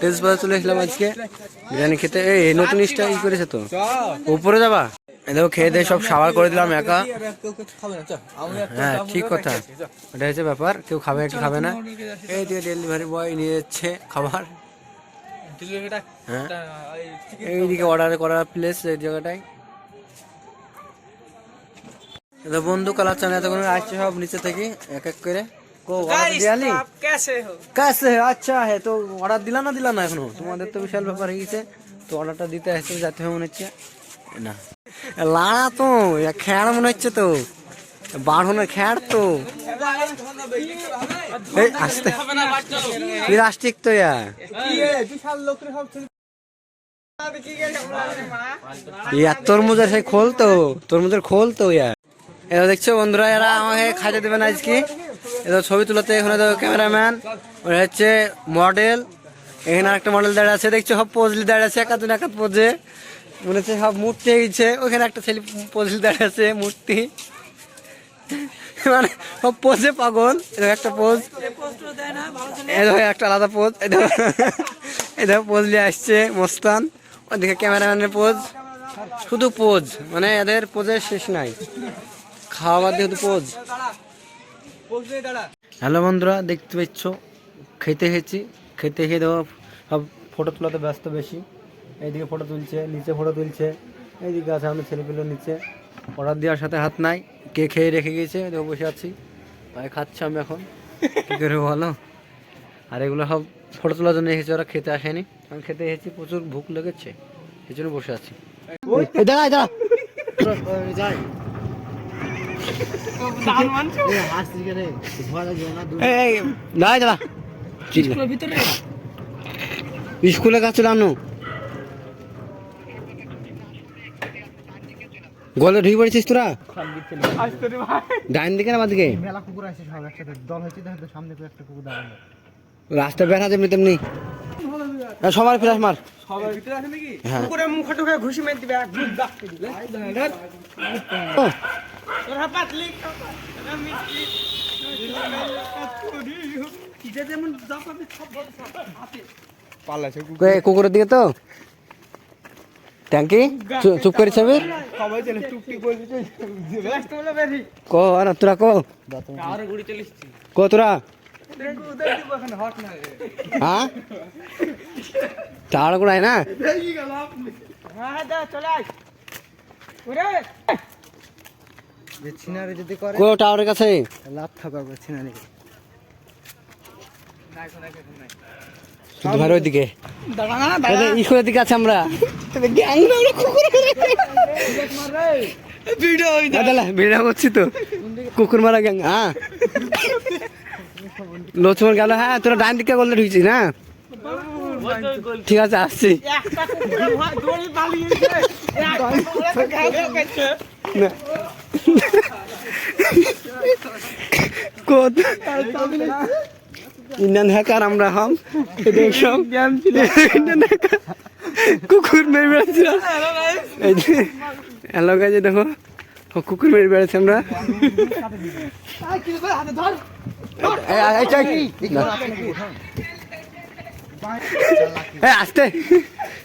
তেজপাতা চলে এসলাম আজকে। বিরিয়ানি খেতে। এই নতুন স্টাইল করেছে তো। উপরে যাবা? দেখো, খেয়ে দিয়ে সব সাবার করে দিলাম একা। হ্যাঁ ঠিক কথা। এটা হচ্ছে ব্যাপার। কেউ খাবে কি খাবে না। এই দিয়ে ডেলিভারি বয় নিয়ে যাচ্ছে খাবার। হ্যাঁ। এইদিকে অর্ডার করার প্লেস এই জায়গাটায়। বন্ধু কালার চান এতক্ষণ আসছে সব নিচে থেকে, এক এক করে। কো অর্ডার আচ্ছা হে তো অর্ডার দিলা না দিলা না এখনও? তোমাদের তো বিশাল ব্যাপার হয়ে গেছে। তো অর্ডারটা দিতে আসতে যাতে হবে মনে হচ্ছে। না। লাড়া তো খেয়ার মনে হচ্ছে তো। বাড়নের খেয়ার তো। আসতে। প্লাস্টিক তো ইয়ার তরমুজের সেই খোল তো তরমুজের খোল তো ইয়ার দেখছ বন্ধুরা এরা আমাকে খাইতে দেবে না আজকে। এটা ছবি তুলাতে এখানে দেখো ক্যামেরাম্যান, ওরা হচ্ছে মডেল। এখানে একটা মডেল দাঁড়িয়ে আছে, দেখছ সব পজলি দাঁড়িয়ে আছে একাত একাত পোজে মনে হচ্ছে সব মূর্তি গেছে ওখানে একটা ছেলে পজলি দাঁড়িয়ে আছে, মূর্তি। মানে সব পোজে পাগল একটা পোজ একটা আলাদা পোজ এই দেখো। এই দেখো পোজ নিয়ে আসছে মস্তান, ওদিকে ক্যামেরাম্যানের পোজ শুধু পোজ মানে এদের পোজের শেষ নাই। খাওয়া বাদ দিয়ে শুধু পোজ হ্যালো বন্ধুরা দেখতে পাচ্ছ? খেতে খেয়েছি। খেতে খেয়ে দেবো সব ফটো তোলাতে ব্যস্ত বেশি। এইদিকে ফটো তুলছে নিচে ফটো তুলছে। এইদিকে আছে আমাদের ছেলেগুলো নিচে। অর্ডার দেওয়ার সাথে হাত নাই। কে খেয়ে রেখে গিয়েছে? দেখো বসে আছি। তাই খাচ্ছি আমি এখন। কী করে বলো? আর এগুলো সব ফটো তোলার জন্য এসেছে ওরা খেতে আসেনি। আমি খেতে এসেছি প্রচুর ভুক লেগেছে। সেই জন্য বসে আছি। দাঁড়া দাঁড়া এই ভিতরে স্কুলে আনো। গলে ঢুকে পড়েছিস তোরা? ডাইন দিকে না বাদ দিকে মেলা কুকুর আছে সব একসাথে। দল হয়েছে দেখো সামনে করে একটা কুকুর দাঁড়ানো রাস্তা বের হাতে তেমনি। তেমনি সবার ফ্লাশ মার। সবার ভিতরে আছে নাকি? হ্যাঁ। পুরো মুখ ঢুকে ঘুষি মেরে দিবে এক গুদ দাগ দিবে। কুকুরের দিকে তো? ট্যাঙ্কি? চুপ করে ছবি ক তোরা ক তোরা? হ্যাঁ? চার গুড়াই না? হ্যাঁ চলে যে ছিনারে যদি করে কো টাওয়ারের কাছে। লাভ থাকবে ছিনারে শুধু ভাই না স্কুলের দিকে আছে আমরা। ভিডিও ভিডিও করছি তো। কুকুর মারা গ্যাং হ্যাঁ। লক্ষ্মণ গেল হ্যাঁ তোরা ডান দিকে করলে ঢুকছিস না? ঠিক আছে আসছি। একটা কোত ইন্ডিয়ান হ্যাকার আমরা হাম। ইন্ডিয়ান কুকুর মেরে যে হ্যালো দেখো। কুকুর মেরে বেড়াচ্ছি আমরা। আসতে।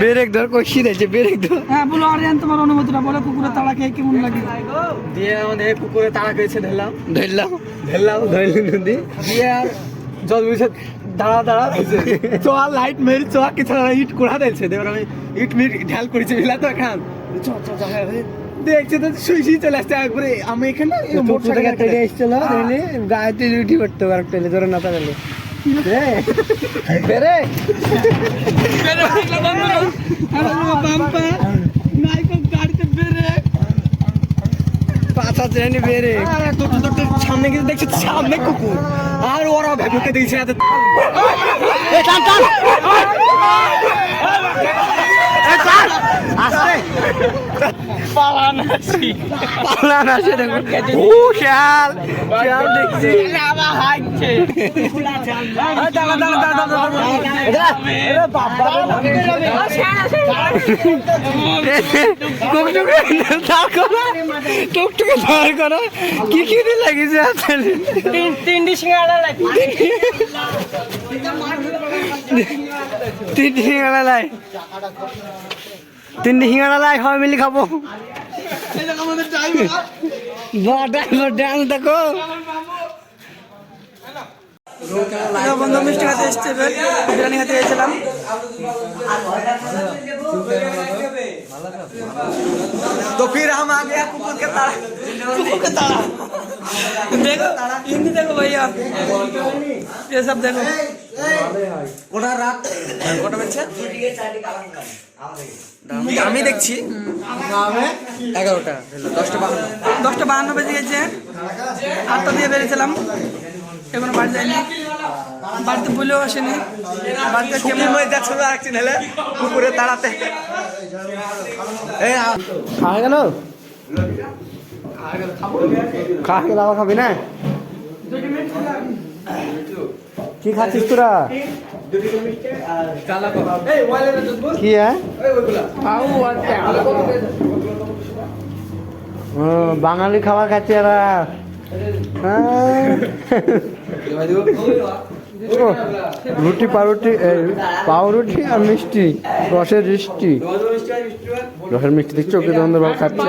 ব্রেক ধর কষি দিয়েছে ব্রেক ধর হ্যাঁ বলো আরিয়ান তোমার অনুমতিটা বলো কুকুরের তাড়া খেয়ে কেমন লাগে? দিয়ে আমাদের কুকুরে তাড়া করেছে ধরলাম। ধরলাম। ধরলাম ধরলি নদী। দিয়ে আর জল বুঝে দাঁড়া দাঁড়া। চোয়া লাইট মেরে চোয়া কিছু ইট কুড়া দিয়েছে। এবার আমি ইট মিট ঢাল করেছি চ চ চ। দেখছে তো শুই শুই চলে আসছে। একবারে আমি এখানে মোটরসাইকেল থেকে এসছিল দেখলি গায়ে তুই উঠি করতে পারো টেলে ধরে না তাহলে বেরে। নাইকো গাড়িতে বেরে। পাঁচ শ্রেণি বেরে। আরে তো তো সামনে গিয়ে দেখছি সামনে কুকুর। আর ওরা ভেবুকে দিয়েছে এত এ টান টান টান আস্তে পালান আসি পালা না দেখো। ও শাল শাল দেখছি। হাইছে দাঁড়া দাঁড়া দাঁড়া দাঁড়া এটা এটা বাবা টুকটুকে দাঁড় করা। টুকটুকে দাঁড় করা। কি কি দিয়ে লাগিয়েছে আসলে তিন তিনটি সিঙ্গাড়া লাই। তিন হিঙাড়া লাই হয় মিলি খাব। ড্রাইভার ড্যাং দেখো। বন্ধু, মিষ্টি খাতে এসছে বিরিয়ানি খাতে এসেছিলাম তো ফির হাম আগে কুকুরকে তাড়া তাড়া। দেখো হিন্দি দেখো ভাইয়া। এসব দেখো। কটা রাত কটা বাজছে আমি দেখছি? এগারোটা দশটা বাহান্ন। দশটা বাহান্ন বেজে গেছে। আটটা দিয়ে বেরিয়েছিলাম। এখনও বাড়ি যায়নি বাড়িতে বলেও আসেনি। বাড়িতে কেমন হয়ে যাচ্ছে রাখছি নাহলে পুকুরে তাড়াতে হ্যাঁ গেল? খাওয়া গেল আবার খাবি না? কি খাচ্ছিস তোরা? কি হ্যাঁ? বাঙালি খাবার খাচ্ছে এরা। হ্যাঁ। রুটি, পাউরুটি পাউরুটি আর মিষ্টি, রসের মিষ্টি। রসের মিষ্টি দেখছ? ওকে তোমাদের ভাব খাচ্ছে।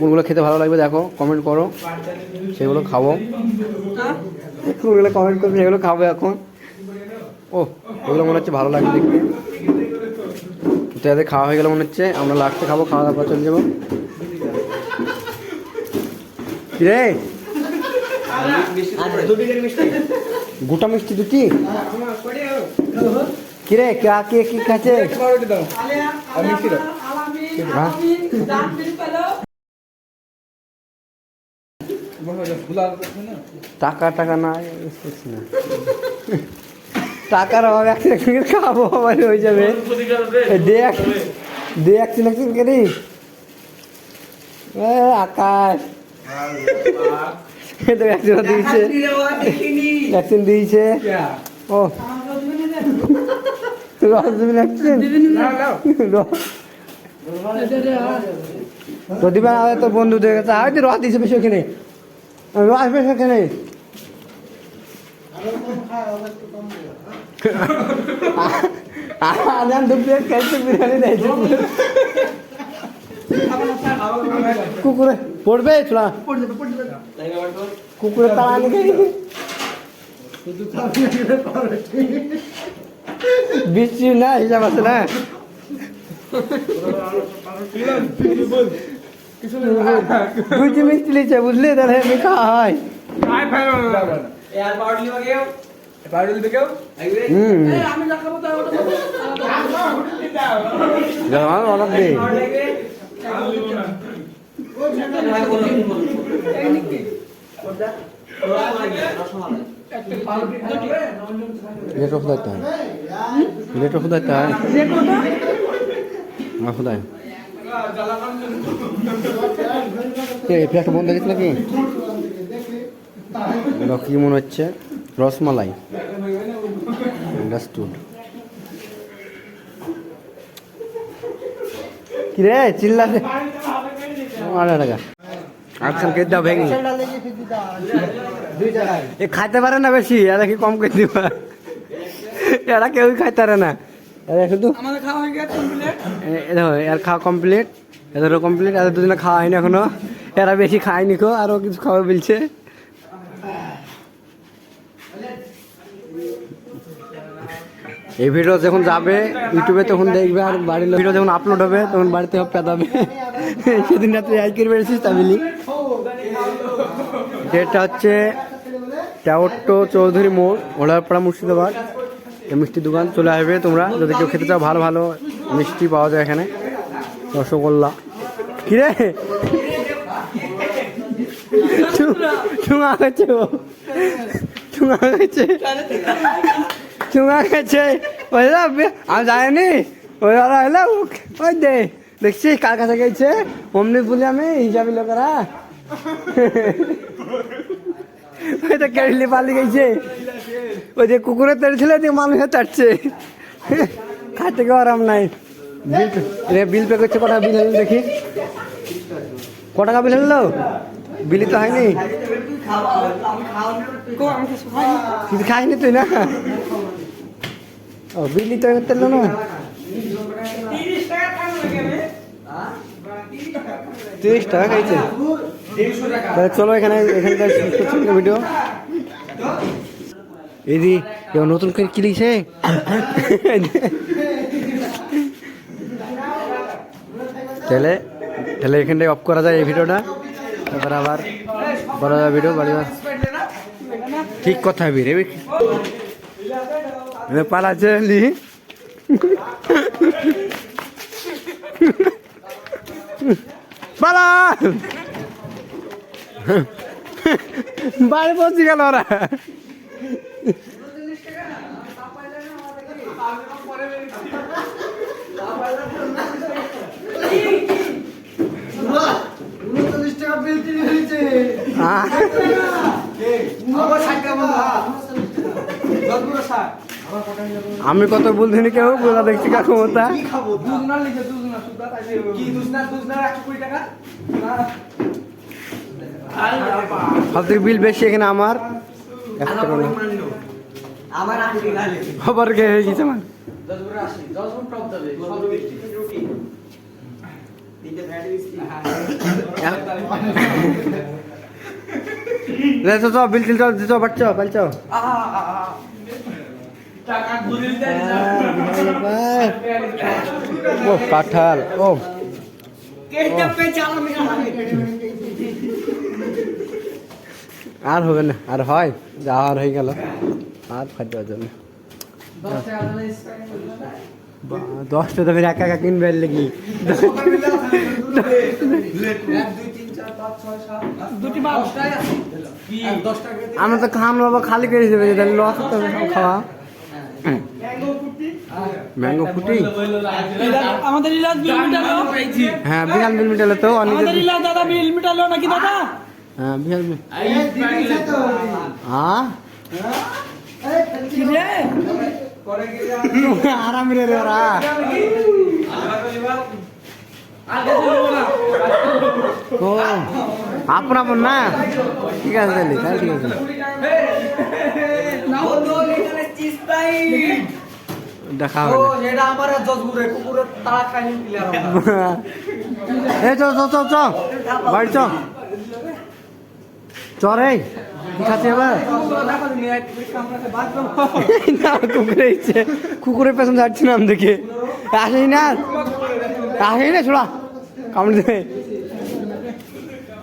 কোনগুলো খেতে ভালো লাগবে দেখো কমেন্ট করো। সেগুলো খাব। কোনগুলো কমেন্ট করবে সেগুলো খাব এখন। ও এগুলো মনে হচ্ছে ভালো লাগবে দেখতে। তো এদের খাওয়া হয়ে গেলে মনে হচ্ছে। আমরা লাস্টে খাব খাওয়া দাওয়া করে চলে যাব। কি রে গোটা মিষ্টি দুটি? কি রে কে কে কি খাচ্ছে? টাকা টাকা না না। টাকার অভাব একদিন একদিন খাব আবার হয়ে যাবে। দে এক- দে একদিন একদিন করি এ, আকাশ। এ তো একদিন দিয়েছে। একদিন দিয়েছে। ও। তো বন্ধুদের কাছে। হয়তো রস দিয়েছে বেশি ওখানে। রস বেশি ওখানে দু প্লেট খাইছে বিরিয়ানি দিয়েছে কুকুরে পড়বে চলা কুকুরে তাড়া আনি বৃষ্টি না হিসাব আছে না দুজি মিষ্টি লিচে বুঝলি তাহলে মিঠা হয় অনেক দিন late of the time late of the time বন্ধ কি? মনে হচ্ছে? রসমালাই। আন্ডারস্টুড কি রে। চিল্লা আড়াই টাকা আজকাল কে এ, খাইতে পারে না বেশি, এরা কি কম করে দিবা এরা কেউ খাইতে পারে না। এরা শুধু খাওয়া কমপ্লিট এ- এ দেখো এর খাওয়া কমপ্লিট এদেরও কমপ্লিট এদের দুজনে খাওয়া হয়নি এখনও। এরা বেশি খায়নি আরও কিছু খাওয়া বলছে এই ভিডিও যখন যাবে ইউটিউবে তখন দেখবে আর বাড়ির ভিডিও যখন আপলোড হবে তখন বাড়িতে পেতাবে সেদিন রাত্রে আইকির বেড়েছিস তামিলি। ডেটটা হচ্ছে চৌধুরী মোড় ওলারপাড়া মুর্শিদাবাদ। এই মিষ্টির দোকান চলে আসবে তোমরা। যদি কেউ খেতে চাও, ভালো ভালো মিষ্টি পাওয়া যায় এখানে। রসগোল্লা। কিরে? চুঙা ও। চুঙা গেছে চুঙা গেছে ওই আমি জানি ওরা হলো ওই দে। দেখছিস কার কাছে গেছে অমনি বলি আমি হিসাবি লোকেরা। ওই তো কেড়লি পালি গেছে। ওই যে কুকুরের তেড়ছিল দিয়ে মানুষের তাড়ছে খাইতে কেউ আরাম নাই। বিল পে- রে বিল পে করছে কটা বিল হলো দেখি? ক টাকা বিল হলো? বিলি তো হয়নি। কিছু খাইনি তুই না? ও বিলি তো হলো না। তিরিশ টাকা খাইছে। চলো এখানে এখানকার ভিডিও এদি কেউ নতুন করে কি লিখছে? তাহলে তাহলে এখানটায় অফ করা যায় এই ভিডিওটা। তারপরে আবার যায় ভিডিও বাড়ি বাড়ি। ঠিক কথা বি রে পালাচ্ছে লি পালা! বাড়ি পৌঁছে গেল ওরা। আমি কত বলছিনি কেউ? বোঝা দেখছি কার ক্ষমতা। সব থেকে বিল বেশি এখানে আমার। একশো টাকা। আমার আগে গালে। খবর কে হয়ে গেছে আমার তিনটে ভ্যাট দিচ্ছি রে তো চল বিল টিল চল চল বাট চল বাল চল টাকা ঘুরে ও কাঁঠাল ও কেটে পে চালামি আর হবে না আর হয় যা আর হয়ে গেল আর খাদ্য জন্য বা- দশটা তো ফের একা একা কিনবে এর লেগে। আমরা তো খাম বাবা খালি করে দেবে তাহলে লস তো খাওয়া। ম্যাঙ্গো ফুটি আমাদের ইলাজ বিল মিটালো। হ্যাঁ বিশাল মিল মিটালে তো আমাদের ইলাজ দাদা বিল মিটালো নাকি দাদা? হ্যাঁ বিশাল মিল হ্যাঁ কি রে? আরাম রে ওরা ও আপন আপন না ঠিক আছে তাহলে তাহলে ঠিক আছে দেখা হবে এই চ চ চ বাড়ি চ চ রে। খাচ্ছি এবার? না কুকুরে ইচ্ছে কুকুরের পেছন যাচ্ছি না দেখে আসেই না? আসেই না ছোড়া। কামড় দেবে।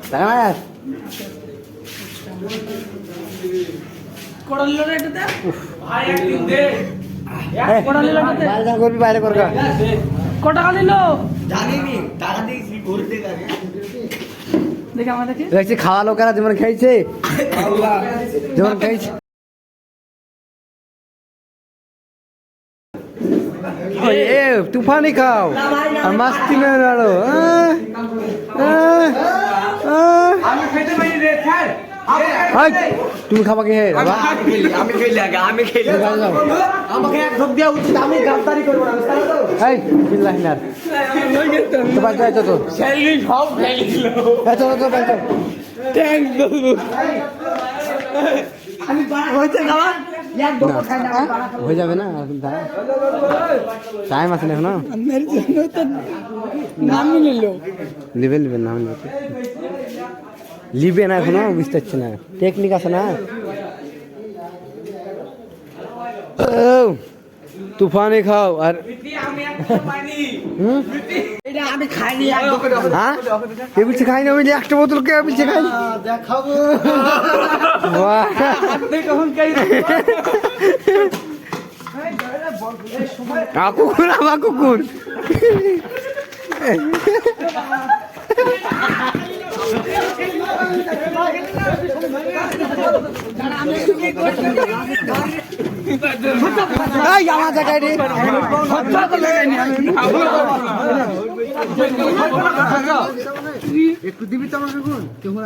তাই না বাইরে করবি বাইরে করবি টাকা ঘুরতে গেছে দেখে আমার দেখে দেখছি খাওয়া লোকেরা যেমন খাইছে যেমন খাইছে এ তুফানি খাও। আর মাস্তি মেয়ে আরও আমি খেতে পারি রে তুমি খাবা কে হে? বাবা। আমি খেলি আমি খেলি আগে আমি খেলি। আমাকে এক ঢোক দেওয়া উচিত আমি গাদ্দারি করব না বুঝতে পারছ? এই বিল্লাহি না তো যাও তো স্যালারি সব ফেলে দিল। এই চলো তো বাইরে চলো থ্যাংক বলব আমি হয়েছে খাবার হয়ে যাবে না টাইম আছে না এখনও? নাম নিল। নাম লিবে না এখনও? বুঝতে পারছি না। টেকনিক আছে না? ও, তুফানি খাও আর খাইনি হ্যাঁ? কে বলছে খাই না বলছে একটা বোতল কে বলছে খাই দেখাবো। কুকুর আমার কুকুর। আমার জায়গায় রে একটু দিবি তো আমাকে কোন কেমন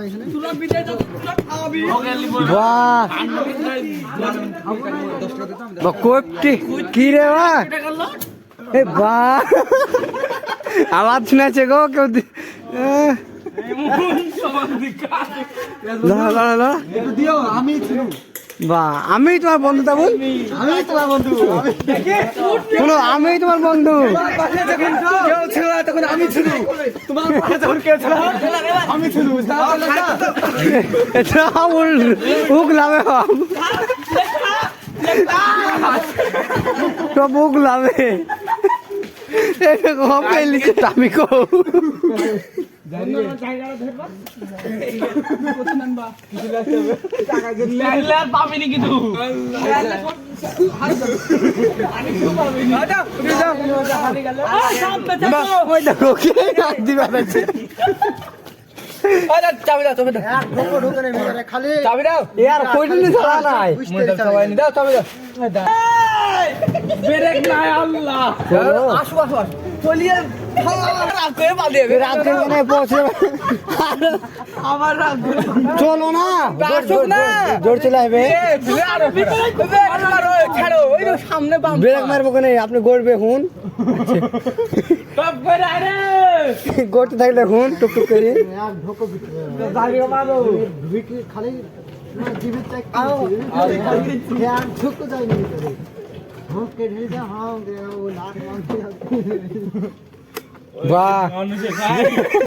বাহ। কোপটি কি রে বা? এ আওয়াজ শুনেছে গো কেউ আমি বাহ আমি তোমার বন্ধু তা বল। আমি তোমার বন্ধু শোনো, আমি তোমার বন্ধু। তখন আমি ছিল তোমার পাশে যখন কেউ ছিল আমি ছিল উল উগলাবে সব সব উগলাবে কম আমি কো চাবি দাও চাবি দাও ঢোকো ঢোকো নেই চাবি দাও চাবি দাও ব্রেক নাই আল্লাহ আসো আসো আসো চলিয়ে রাগ করে পালিয়ে রাতে পৌঁছে চলো না। জোর চলে আসবে। ছাড়ো। ওই তো সামনে বাম ব্রেক মারবো কেন? আপনি গড়বে হুন। টপ করে আরে গড়তে থাকলে হুন টুক টুক করে। খালি জীবিত চাই আর ঢোকো যায়নি ভিতরে ঢোকে ঢেলে যা হাও ও লাট মারতে বাহ